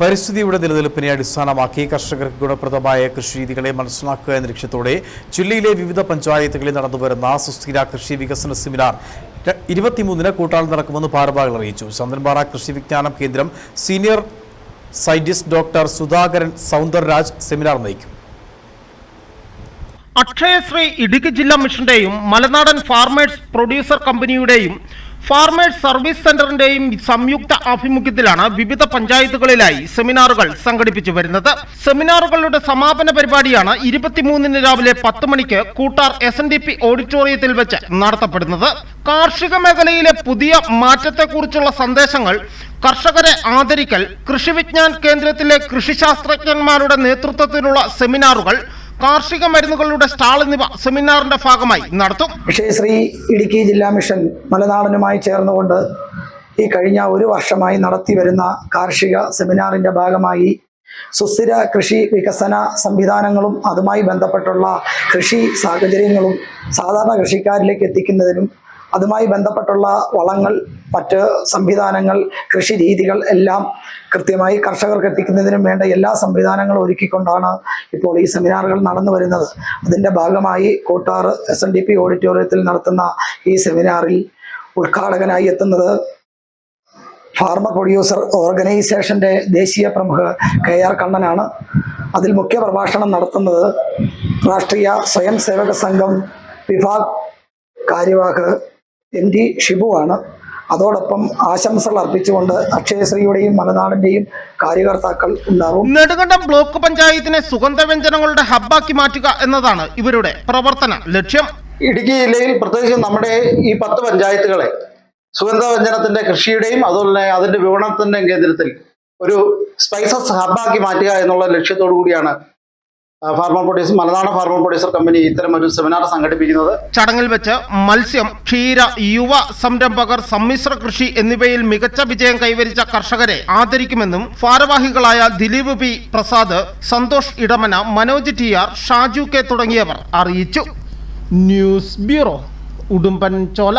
പരിസ്ഥിതിയുടെ നിലനിൽപ്പിനെ അടിസ്ഥാനമാക്കി കർഷകർക്ക് ഗുണപ്രദമായ കൃഷിരീതികളെ മനസ്സിലാക്കുക എന്ന ലക്ഷ്യത്തോടെ ജില്ലയിലെ വിവിധ പഞ്ചായത്തുകളിൽ നടന്നുവരുന്ന സുസ്ഥിര കൃഷി വികസന സെമിനാർ ഇരുപത്തിമൂന്നിന് കൂട്ടാളിൽ നടക്കുമെന്ന് ഭാരവാഹികൾ അറിയിച്ചു. ചന്ദ്രൻപാറ കൃഷി വിജ്ഞാനം കേന്ദ്രം senior scientist doctor Sudhakaran Soundarraj seminar നയിക്കും. അക്ഷയശ്രീ ഇടുക്കി ജില്ലാ മിഷന്റെയും മലനാടൻ ഫാർമേഴ്സ് പ്രൊഡ്യൂസർ കമ്പനിയുടെയും ഫാർമേഴ്സ് സർവീസ് സെന്ററിന്റെയും സംയുക്ത ആഭിമുഖ്യത്തിലാണ് വിവിധ പഞ്ചായത്തുകളിലായി സെമിനാറുകൾ സംഘടിപ്പിച്ചു വരുന്നത്. സെമിനാറുകളുടെ സമാപന പരിപാടിയാണ് ഇരുപത്തിമൂന്നിന് രാവിലെ പത്ത് മണിക്ക് Koottar S N D P ഓഡിറ്റോറിയത്തിൽ വെച്ച് നടത്തപ്പെടുന്നത്. കാർഷിക മേഖലയിലെ പുതിയ മാറ്റത്തെക്കുറിച്ചുള്ള സന്ദേശങ്ങൾ കർഷകരെ ആദരിക്കൽ കൃഷി വിജ്ഞാൻ കേന്ദ്രത്തിലെ കൃഷിശാസ്ത്രജ്ഞന്മാരുടെ നേതൃത്വത്തിലുള്ള സെമിനാറുകൾ കാർഷിക മരുന്നുകളുടെ സ്റ്റാൾ എന്നിവ സെമിനാറിന്റെ ഭാഗമായി നടത്തും. ശ്രീ ഇടുക്കി ജില്ലാ മിഷൻ മലനാടനുമായി ചേർന്നുകൊണ്ട് ഈ കഴിഞ്ഞ ഒരു വർഷമായി നടത്തി വരുന്ന കാർഷിക സെമിനാറിന്റെ ഭാഗമായി സുസ്ഥിര കൃഷി വികസന സംവിധാനങ്ങളും അതുമായി ബന്ധപ്പെട്ടുള്ള കൃഷി സാഹചര്യങ്ങളും സാധാരണ കൃഷിക്കാരിലേക്ക് എത്തിക്കുന്നതിനും അതുമായി ബന്ധപ്പെട്ടുള്ള വളങ്ങൾ മറ്റ് സംവിധാനങ്ങൾ കൃഷി രീതികൾ എല്ലാം കൃത്യമായി കർഷകർക്ക് എത്തിക്കുന്നതിനും വേണ്ട എല്ലാ സംവിധാനങ്ങളും ഒരുക്കിക്കൊണ്ടാണ് ഇപ്പോൾ ഈ സെമിനാറുകൾ നടന്നു വരുന്നത്. അതിന്റെ ഭാഗമായി Kottar S N D P ഓഡിറ്റോറിയത്തിൽ നടത്തുന്ന ഈ സെമിനാറിൽ ഉദ്ഘാടകനായി എത്തുന്നത് ഫാർമ പ്രൊഡ്യൂസർ ഓർഗനൈസേഷന്റെ ദേശീയ പ്രമുഖ കെ ആർ കണ്ണനാണ്. അതിൽ മുഖ്യ പ്രഭാഷണം നടത്തുന്നത് രാഷ്ട്രീയ സ്വയം സേവക സംഘം വിഭാഗ് കാര്യവാഹ് എം ഡി ഷിബുവാണ്. അതോടൊപ്പം ആശംസകൾ അർപ്പിച്ചുകൊണ്ട് അക്ഷയശ്രീയുടെയും മലനാടിന്റെയും കാര്യകർത്താക്കൾ ഉണ്ടാവും. നെടുങ്കണ്ടം ബ്ലോക്ക് പഞ്ചായത്തിനെ സുഗന്ധവ്യഞ്ജനങ്ങളുടെ ഹബ്ബാക്കി മാറ്റുക എന്നതാണ് ഇവരുടെ പ്രവർത്തന ലക്ഷ്യം. ഇടുക്കി ജില്ലയിൽ പ്രത്യേകിച്ച് നമ്മുടെ ഈ പത്ത് പഞ്ചായത്തുകളെ സുഗന്ധവ്യഞ്ജനത്തിന്റെ കൃഷിയുടെയും അതുപോലെ തന്നെ അതിന്റെ വിപണനത്തിന്റെയും കേന്ദ്രത്തിൽ ഒരു സ്പൈസസ് ഹബ്ബാക്കി മാറ്റുക എന്നുള്ള ലക്ഷ്യത്തോടു കൂടിയാണ് farmer producer Malanad farmer producer company ഇത്തരം ഒരു സെമിനാർ സംഘടിപ്പിക്കുന്നത്. ചടങ്ങിൽ വെച്ച് മത്സ്യം ക്ഷീര യുവ സംരംഭകർ സമ്മിശ്ര കൃഷി എന്നിവയിൽ മികച്ച വിജയം കൈവരിച്ച കർഷകരെ ആദരിക്കുമെന്നും ഭാരവാഹികളായ Dileep P Prasad Santhosh Edamana Manoj T R Shaju K തുടങ്ങിയവർ അറിയിച്ചു. News bureau Udumbanchola.